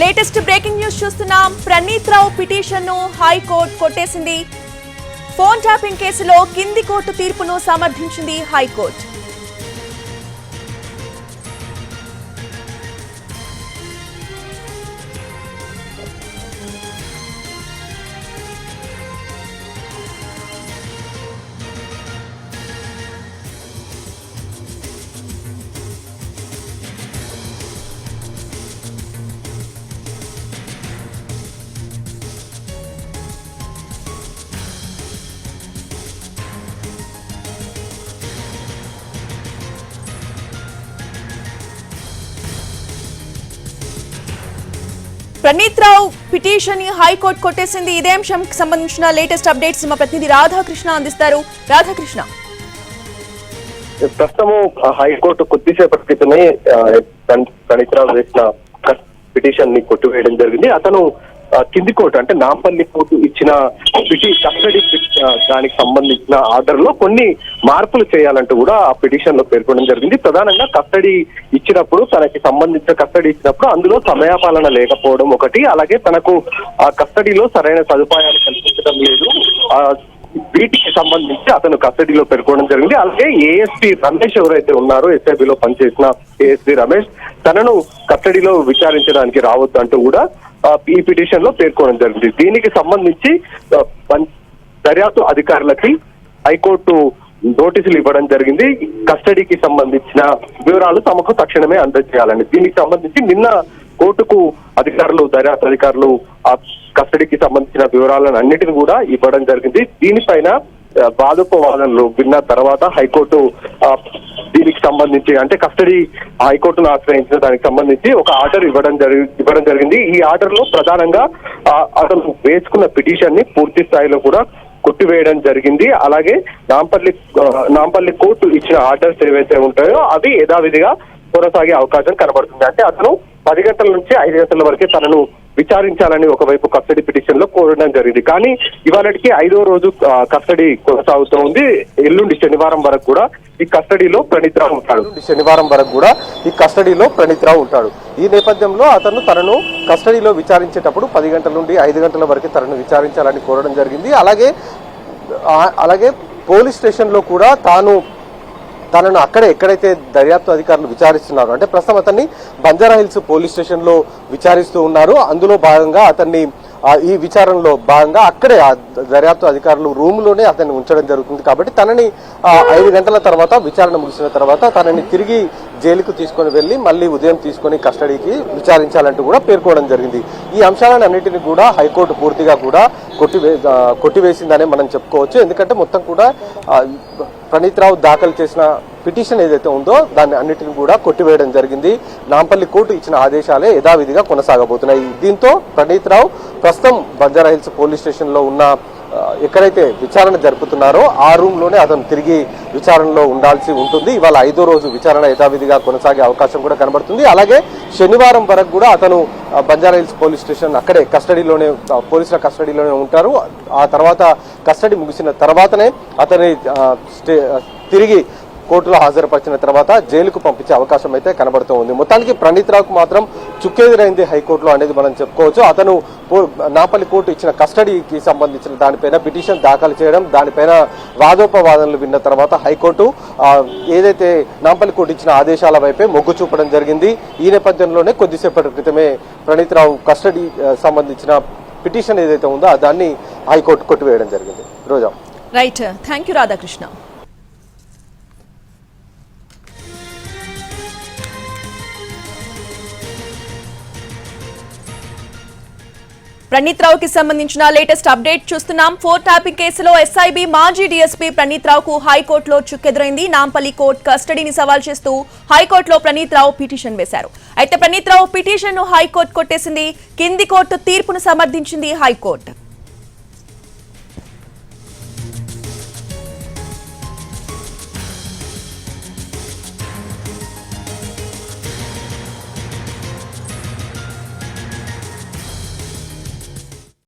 Latest breaking news చూస్తున్నాం. ప్రణీత్ రావు పిటిషన్ను high court కొట్టేసింది. ఫోన్ ట్యాపింగ్ కేసులో కింది కోర్టు తీర్పును సమర్థించింది హైకోర్టు. ప్రణీత్ రావు పిటిషన్ని హైకోర్టు కొట్టేసింది. ఇదే అంశంకి సంబంధించిన లేటెస్ట్ అప్డేట్స్ మా ప్రతినిధి రాధాకృష్ణ అందిస్తారు. రాధాకృష్ణ. ప్రస్తుతము హైకోర్టు కొద్దిసేపటి క్రితమే ప్రణీత్ రావు వేసిన పిటిషన్ని కొట్టివేయడం జరిగింది. అతను కింది కోర్టు అంటే నాంపల్లి కోర్టు ఇచ్చిన పిటి కస్టడీ దానికి సంబంధించిన ఆర్డర్లో కొన్ని మార్పులు చేయాలంటూ కూడా ఆ పిటిషన్లో పేర్కొనడం జరిగింది. ప్రధానంగా కస్టడీ ఇచ్చినప్పుడు తనకి సంబంధించిన కస్టడీ ఇచ్చినప్పుడు అందులో సమయపాలన లేకపోవడం ఒకటి. అలాగే తనకు ఆ కస్టడీలో సరైన సదుపాయాలు కల్పించడం లేదు. ఆ వీటికి సంబంధించి అతను కస్టడీలో పేర్కొనడం జరిగింది. అలాగే ఏఎస్పీ రమేష్ ఎవరైతే ఉన్నారో ఎస్ఐబిలో పనిచేసిన ఏఎస్పీ రమేష్ తనను కస్టడీలో విచారించడానికి రావద్దు అంటూ కూడా ఈ పిటిషన్లో పేర్కొనడం జరిగింది. దీనికి సంబంధించి దర్యాప్తు అధికారులకి హైకోర్టు నోటీసులు ఇవ్వడం జరిగింది. కస్టడీకి సంబంధించిన వివరాలు తమకు తక్షణమే అందజేయాలని. దీనికి సంబంధించి నిన్న కోర్టుకు అధికారులు దర్యాప్తు అధికారులు ఆ కస్టడీకి సంబంధించిన వివరాలను అన్నిటిని కూడా ఇవ్వడం జరిగింది. దీనిపైన వాదోపవాదనలు విన్న తర్వాత హైకోర్టు దీనికి సంబంధించి అంటే కస్టడీ హైకోర్టును ఆశ్రయించిన దానికి సంబంధించి ఒక ఆర్డర్ ఇవ్వడం జరిగి ఇవ్వడం జరిగింది. ఈ ఆర్డర్లో ప్రధానంగా అతను వేసుకున్న పిటిషన్ని పూర్తి స్థాయిలో కూడా కొట్టివేయడం జరిగింది. అలాగే నాంపల్లి నాంపల్లి కోర్టు ఇచ్చిన ఆర్డర్స్ ఏవైతే ఉంటాయో అవి యథావిధిగా కొనసాగే అవకాశం కనబడుతుంది. అంటే అతను పది గంటల నుంచి ఐదు గంటల వరకే తనను విచారించాలని ఒకవైపు కస్టడీ పిటిషన్లో కోరడం జరిగింది. కానీ ఇవాళకి ఐదో రోజు కస్టడీ కొనసాగుతూ ఉంది. ఎల్లుండి శనివారం వరకు కూడా ఈ కస్టడీలో ప్రణీత్ రావు ఉంటాడు. శనివారం వరకు కూడా ఈ కస్టడీలో ప్రణీత్ రావు ఉంటాడు. ఈ నేపథ్యంలో అతను తనను కస్టడీలో విచారించేటప్పుడు పది గంటల నుండి ఐదు గంటల వరకు తనను విచారించాలని కోరడం జరిగింది. అలాగే అలాగే పోలీస్ స్టేషన్లో కూడా తాను తనను అక్కడే ఎక్కడైతే దర్యాప్తు అధికారులు విచారిస్తున్నారు అంటే ప్రస్తుతం అతన్ని బంజారా హిల్స్ పోలీస్ స్టేషన్లో విచారిస్తూ ఉన్నారు. అందులో భాగంగా అతన్ని ఈ విచారణలో భాగంగా అక్కడే ఆ దర్యాప్తు అధికారులు రూమ్లోనే అతన్ని ఉంచడం జరుగుతుంది. కాబట్టి తనని ఐదు గంటల తర్వాత విచారణ ముగిసిన తర్వాత తనని తిరిగి జైలుకు తీసుకొని వెళ్ళి మళ్ళీ ఉదయం తీసుకొని కస్టడీకి విచారించాలంటూ కూడా పేర్కోవడం జరిగింది. ఈ అంశాలను అన్నింటినీ కూడా హైకోర్టు పూర్తిగా కూడా కొట్టివే కొట్టివేసిందనే మనం చెప్పుకోవచ్చు. ఎందుకంటే మొత్తం కూడా ప్రణీత్ రావు దాఖలు చేసిన పిటిషన్ ఏదైతే ఉందో దాన్ని అన్నిటిని కూడా కొట్టివేయడం జరిగింది. నాంపల్లి కోర్టు ఇచ్చిన ఆదేశాలే యథావిధిగా కొనసాగబోతున్నాయి. దీంతో ప్రణీత్ రావు ప్రస్తుతం బంజారా హిల్స్ పోలీస్ స్టేషన్లో ఉన్న ఎక్కడైతే విచారణ జరుపుతున్నారో ఆ రూమ్లోనే అతను తిరిగి విచారణలో ఉండాల్సి ఉంటుంది. ఇవాళ ఐదో రోజు విచారణ యథావిధిగా కొనసాగే అవకాశం కూడా కనబడుతుంది. అలాగే శనివారం వరకు కూడా అతను Banjara Hills Banjara Hills police station అక్కడే కస్టడీలోనే పోలీసుల కస్టడీలోనే ఉంటారు. ఆ తర్వాత కస్టడీ ముగిసిన తర్వాతనే అతని స్టే తిరిగి కోర్టులో హాజరుపరిచిన తర్వాత జైలుకు పంపించే అవకాశం అయితే కనబడుతూ ఉంది. మొత్తానికి ప్రణీత్ రావుకు మాత్రం చుక్కెదురైంది హైకోర్టులో అనేది మనం చెప్పుకోవచ్చు. అతను పో- నాపల్లి కోర్టు ఇచ్చిన కస్టడీకి సంబంధించిన దానిపైన పిటిషన్ దాఖలు చేయడం దానిపైన వాదోపవాదనలు విన్న తర్వాత హైకోర్టు ఏదైతే నాంపల్లి కోర్టు ఇచ్చిన ఆదేశాల వైపే మొగ్గు చూపడం జరిగింది. ఈ నేపథ్యంలోనే కొద్దిసేపటి క్రితమే ప్రణీత్ రావు కస్టడీ సంబంధించిన పిటిషన్ ఏదైతే ఉందో దాన్ని హైకోర్టు కొట్టివేయడం జరిగింది. Roja. Right thank you Radhakrishna Praneeth రావుకి సంబంధించిన లేటెస్ట్ అప్డేట్ చూస్తున్నాం. ఫోర్ ట్యాపింగ్ కేసులో ఎస్ఐబి మాజీ డీఎస్పీ ప్రణీత్ రావుకు హైకోర్టులో చుక్కెదురైంది. నాంపల్లి కోర్టు కస్టడీని సవాల్ చేస్తూ హైకోర్టులో ప్రణీత్ రావు పిటిషన్ వేశారు. అయితే ప్రణీత్ రావు పిటిషన్ను హైకోర్టు కొట్టేసింది. కింది కోర్టు తీర్పును సమర్థించింది హైకోర్టు.